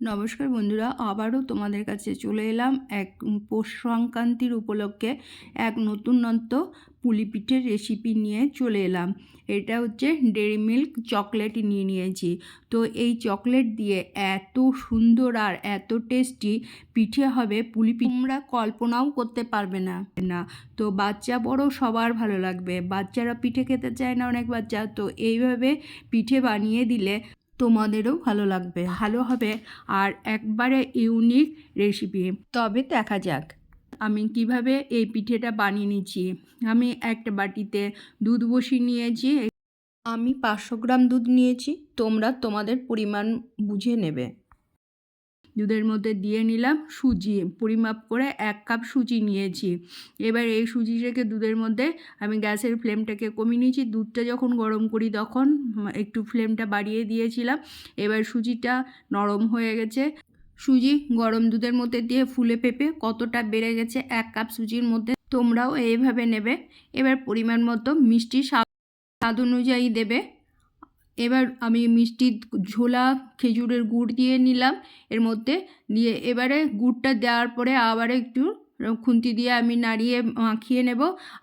নমস্কার বন্ধুরা, আবারও তোমাদের কাছে চলে এলাম এক পৌষ সংক্রান্তির উপলক্ষে এক নতুনত্ব পুলি পিঠের রেসিপি নিয়ে চলে এলাম। এটা হচ্ছে ডেরি মিল্ক চকলেট নিয়ে নিয়েছি। তো এই চকলেট দিয়ে এত সুন্দর আর এত টেস্টি পিঠে হবে পুলি তোমরা কল্পনাও করতে পারবে না। না, তো বাচ্চা বড় সবার ভালো লাগবে। বাচ্চারা পিঠে খেতে চায় না অনেক বাচ্চা। তো এইভাবে পিঠে বানিয়ে দিলে তোমাদেরও ভালো লাগবে। ভালো হবে আর একবারে ইউনিক রেসিপি তবে দেখা যাক, আমি কীভাবে এই পিঠেটা বানিয়ে নিচ্ছি। আমি একটা বাটিতে দুধ বসিয়ে নিয়েছি। আমি পাঁচশো গ্রাম দুধ নিয়েছি। তোমরা তোমাদের পরিমাণ বুঝে নেবে। দুধের মধ্যে দিয়ে নিলাম সুজি। পরিমাপ করে এক কাপ সুজি নিয়েছি। এবার এই সুজিটাকে দুধের মধ্যে আমি গ্যাসের ফ্লেমটাকে কমিয়ে নিয়েছি। দুধটা যখন গরম করি তখন একটু ফ্লেমটা বাড়িয়ে দিয়েছিলাম। এবার সুজিটা নরম হয়ে গেছে। সুজি গরম দুধের মধ্যে দিয়ে ফুলে পেঁপে কতটা বেড়ে গেছে এক কাপ সুজির মধ্যে তোমরাও এইভাবে নেবে। এবার পরিমাণ মতো মিষ্টি স্বাদ অনুযায়ী দেবে। এবার আমি মিষ্টির ঝোলা খেজুরের গুড় দিয়ে নিলাম, এর মধ্যে দিয়ে এবারে গুড়টা দেওয়ার পরে আবার একটু খুন্তি দিয়ে আমি নাড়িয়ে মাখিয়ে নেব।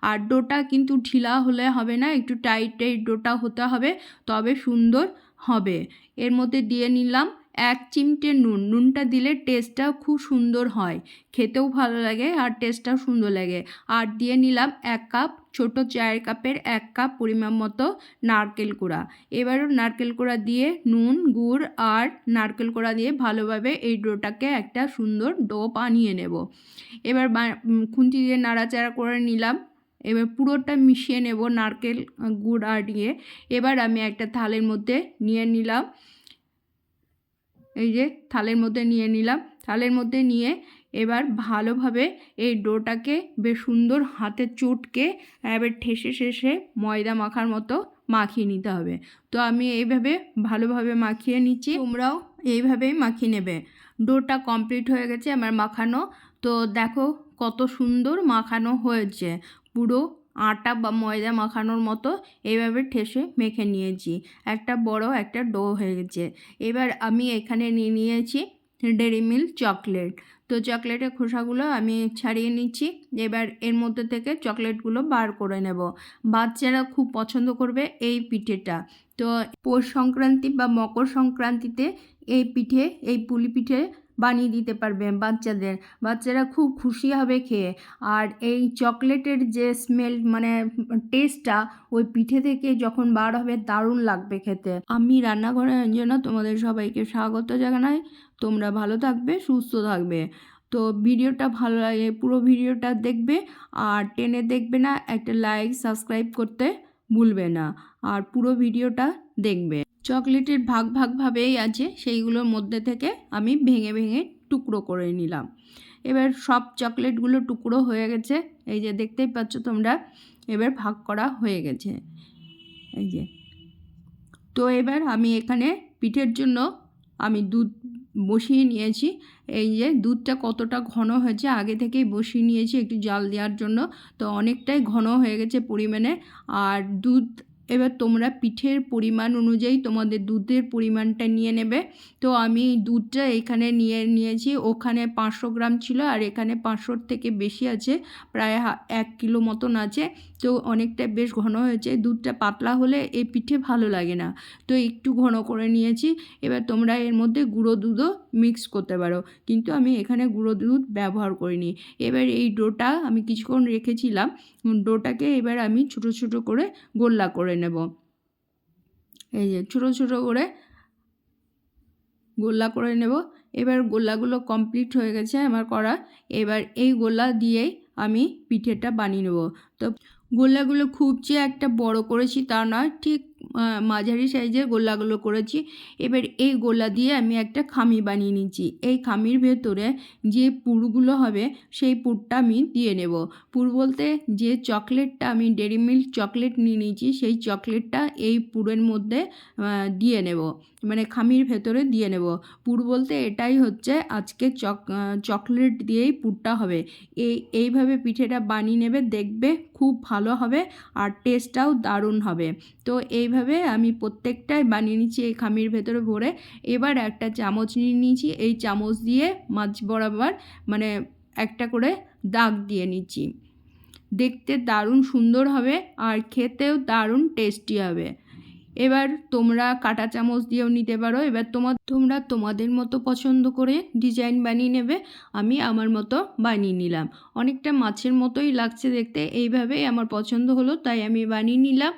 আর ডোটা কিন্তু ঢিলা হলে হবে না, একটু টাইট টাইট ডোটা হতে হবে, তবে সুন্দর হবে। এর মধ্যে দিয়ে নিলাম এক চিমটে নুন। নুনটা দিলে টেস্টটা খুব সুন্দর হয়। খেতেও ভালো লাগে আর টেস্টটাও সুন্দর লাগে। আর দিয়ে নিলাম এক কাপ ছোট চায়ের কাপের এক কাপ পরিমাণ মতো নারকেল কোড়া। এবারও নারকেল কোড়া দিয়ে নুন, গুড় আর নারকেল কোড়া দিয়ে ভালোভাবে এই ডোটাকে একটা সুন্দর ডো বানিয়ে নেব। এবার খুন্তি দিয়ে নাড়াচাড়া করে নিলাম। এবার পুরোটা মিশিয়ে নেব নারকেল, গুড় আর দিয়ে এবার আমি একটা থালের মধ্যে নিয়ে নিলাম। এই যে থালের মধ্যে নিয়ে নিলাম। থালের মধ্যে নিয়ে এবার ভালোভাবে এই ডোটাকে বেশ সুন্দর হাতে চটকে, এবার ঠেসে শেষে ময়দা মাখার মতো মাখিয়ে নিতে হবে। তো আমি এইভাবে ভালোভাবে মাখিয়ে নিচ্ছি। তোমরাও এইভাবেই মাখিয়ে নেবে। ডোটা কমপ্লিট হয়ে গেছে আমার মাখানো। তো দেখো কত সুন্দর মাখানো হয়েছে। পুরো আটা বা ময়দা মাখানোর মতো এইভাবে ঠেসে মেখে নিয়েছি। একটা বড়, একটা ডো হয়ে গেছে। এবার আমি এখানে নিয়ে নিয়েছি ডেরি মিল্ক চকলেট তো চকলেটের খোসাগুলো আমি ছাড়িয়ে নিচ্ছি। এবার এর মধ্যে থেকে চকলেটগুলো বার করে নেব। বাচ্চারা খুব পছন্দ করবে এই পিঠেটা। তো পৌষ সংক্রান্তি বা মকর সংক্রান্তিতে এই পিঠে, এই পুলি পিঠে বানিয়ে দিতে পারবে বাচ্চাদের। বাচ্চারা খুব খুশি হবে খেয়ে। আর এই চকলেটের যে স্মেল মানে টেস্টটা ওই পিঠে থেকে যখন বার হবে, দারুণ লাগবে খেতে। আমি রান্নাঘরের জন্য তোমাদের সবাইকে স্বাগত জানাই। তোমরা ভালো থাকবে, সুস্থ থাকবে। তো ভিডিওটা ভালো লাগে, পুরো ভিডিওটা দেখবে। আর টেনে দেখবে না, একটা লাইক সাবস্ক্রাইব করতে ভুলবে না। আর পুরো ভিডিওটা দেখবে। চকলেটের ভাগ ভাগভাবেই আছে, সেইগুলোর মধ্যে থেকে আমি ভেঙে ভেঙে টুকরো করে নিলাম। এবার সব চকলেটগুলো টুকরো হয়ে গেছে, এই যে দেখতেই পাচ্ছ তোমরা, এবার ভাগ করা হয়ে গেছে। এই যে। তো এবার আমি এখানে পিঠের জন্য আমি দুধ বসিয়ে নিয়েছি। এই যে দুধটা কতটা ঘন হয়েছে, আগে থেকেই বসিয়ে নিয়েছি একটু জাল দেওয়ার জন্য। তো অনেকটাই ঘন হয়ে গেছে পরিমাণে। আর দুধ এবার তোমরা পিঠের পরিমাণ অনুযায়ী তোমাদের দুধের পরিমাণটা নিয়ে নেবে। তো আমি দুধটা এখানে নিয়ে নিয়েছি, ওখানে পাঁচশো গ্রাম ছিল আর এখানে পাঁচশোর থেকে বেশি আছে, প্রায় এক কিলো মতন আছে। তো অনেকটা বেশ ঘন হয়েছে, দুধটা পাতলা হলে এই পিঠে ভালো লাগে না। তো একটু ঘন করে নিয়েছি, এবার তোমরা এর মধ্যে গুঁড়ো দুধও মিক্স করতে পারো। কিন্তু আমি এখানে গুঁড়ো দুধ ব্যবহার করিনি। এবার এই ডোটা আমি কিছুক্ষণ রেখেছিলাম, ডোটাকে এবার আমি ছোটো ছোটো করে গোল্লা করে নেব। এই যে ছোটো ছোটো করে গোল্লা করে নেব। এবার গোল্লাগুলো কমপ্লিট হয়ে গেছে আমার করা। এবার এই গোল্লা দিয়েই আমি পিঠেটা বানিয়ে নেব। তো গোল্লাগুলো খুব যে একটা বড় করেছি তা নয়, ঠিক মাঝারি সাইজের গোল্লাগুলো করেছি। এবার এই গোল্লা দিয়ে আমি একটা খামি বানিয়ে নিচ্ছি। এই খামির ভেতরে যে পুরগুলো হবে, সেই পুরটা আমি দিয়ে নেব। পুর বলতে যে চকলেটটা আমি ডেরি মিল্ক চকলেট নিয়ে নিয়েছি, সেই চকলেটটা এই পুরের মধ্যে দিয়ে নেব। মানে খামির ভেতরে দিয়ে নেব। পুর বলতে এটাই হচ্ছে আজকে চক চকলেট দিয়েই পুরটা হবে। এই এইভাবে পিঠেটা বানিয়ে নেবে, দেখবে খুব ভালো হবে আর টেস্টটাও দারুণ হবে। তো এই এইভাবে আমি প্রত্যেকটাই বানিয়ে নিচ্ছি এই খামির ভেতরে ভরে। এবার একটা চামচ নিয়ে নিয়েছি, এই চামচ দিয়ে মাছ বরাবর মানে একটা করে দাগ দিয়ে নিচ্ছি। দেখতে দারুণ সুন্দর হবে আর খেতেও দারুণ টেস্টি হবে। এবার তোমরা কাঁটা চামচ দিয়েও নিতে পারো। এবার তোমার তোমরা তোমাদের মতো পছন্দ করে ডিজাইন বানিয়ে নেবে। আমি আমার মতো বানিয়ে নিলাম। অনেকটা মাছের মতোই লাগছে দেখতে। এইভাবেই আমার পছন্দ হলো, তাই আমি বানিয়ে নিলাম।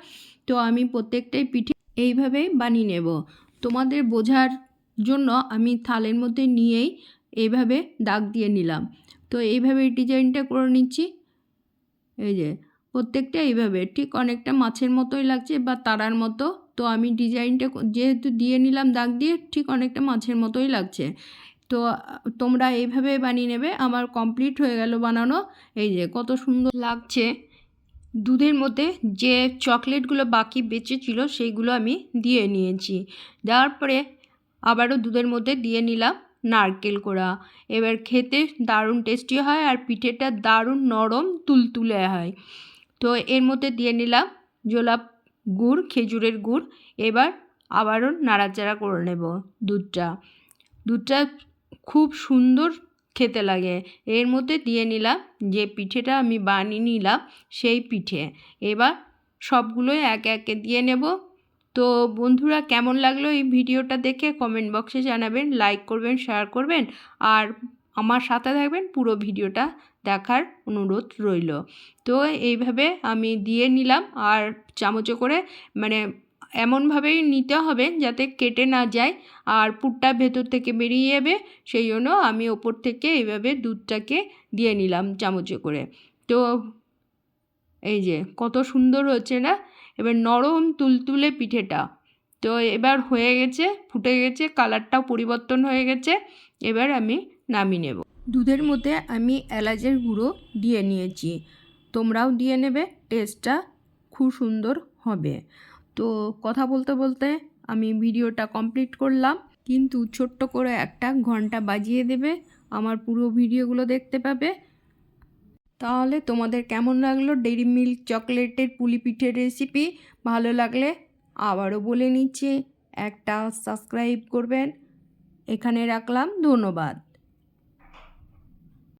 তো আমি প্রত্যেকটাই পিঠে এইভাবেই বানিয়ে নেব। তোমাদের বোঝার জন্য আমি থালের মধ্যে নিয়েই এইভাবে দাগ দিয়ে নিলাম। তো এইভাবে ডিজাইনটা করে নিচ্ছি। এই যে, প্রত্যেকটা এইভাবে, ঠিক অনেকটা মাছের মতোই লাগছে বা তারার মতো। তো আমি ডিজাইনটা যেহেতু দিয়ে নিলাম দাগ দিয়ে, ঠিক অনেকটা মাছের মতোই লাগছে। তো তোমরা এইভাবে বানিয়ে নেবে, আমার কমপ্লিট হয়ে গেল বানানো। এই যে, কত সুন্দর লাগছে। দুধের মধ্যে যে চকলেটগুলো বাকি বেঁচে ছিল, সেইগুলো আমি দিয়ে নিয়েছি। দেওয়ার পরে আবারও দুধের মধ্যে দিয়ে নিলাম নারকেল কোড়া। এবার খেতে দারুণ টেস্টি হয় আর পিঠেটা দারুণ নরম, তুলতুলে হয়। তো এর মধ্যে দিয়ে নিলাম জোলাপ গুড়, খেজুরের গুড়। এবার আবারও নাড়াচাড়া করে নেব দুধটা। দুধটা খুব সুন্দর খেতে লাগে। এর মধ্যে দিয়ে নিলাম যে পিঠেটা আমি বানিয়ে নিলাম সেই পিঠে। এবার সবগুলোই একে একে দিয়ে নেব। তো বন্ধুরা, কেমন লাগল এই ভিডিওটা দেখে কমেন্ট বক্সে জানাবেন লাইক করবেন শেয়ার করবেন আর আমার সাথে থাকবেন পুরো ভিডিওটা দেখার অনুরোধ রইল। তো এইভাবে আমি দিয়ে নিলাম আর চামচে করে মানে এমনভাবেই নিতে হবে যাতে কেটে না যায়। আর পুরটা ভেতর থেকে বেরিয়ে যাবে, সেই জন্য আমি ওপর থেকে এইভাবে দুধটাকে দিয়ে নিলাম চামচে করে। তো এই যে কত সুন্দর হচ্ছে না? এবার নরম তুলতুলে পিঠেটা। তো এবার হয়ে গেছে, ফুটে গেছে, কালারটাও পরিবর্তন হয়ে গেছে। এবার আমি নামিয়ে নেব। দুধের মধ্যে আমি এলাচের গুঁড়ো দিয়ে নিয়েছি। তোমরাও দিয়ে নেবে, টেস্টটা খুব সুন্দর হবে। তো কথা বলতে বলতে আমি ভিডিওটা কমপ্লিট করলাম। কিন্তু ছোট্ট করে একটা ঘণ্টা বাজিয়ে দেবে, আমার পুরো ভিডিওগুলো দেখতে পাবে। তাহলে তোমাদের কেমন লাগল ডেরি মিল্ক চকলেটের পুলি পিঠের রেসিপি ভালো লাগলে আবারও বলে নিচ্ছি, একটা সাবস্ক্রাইব করবেন। এখানে রাখলাম, ধন্যবাদ।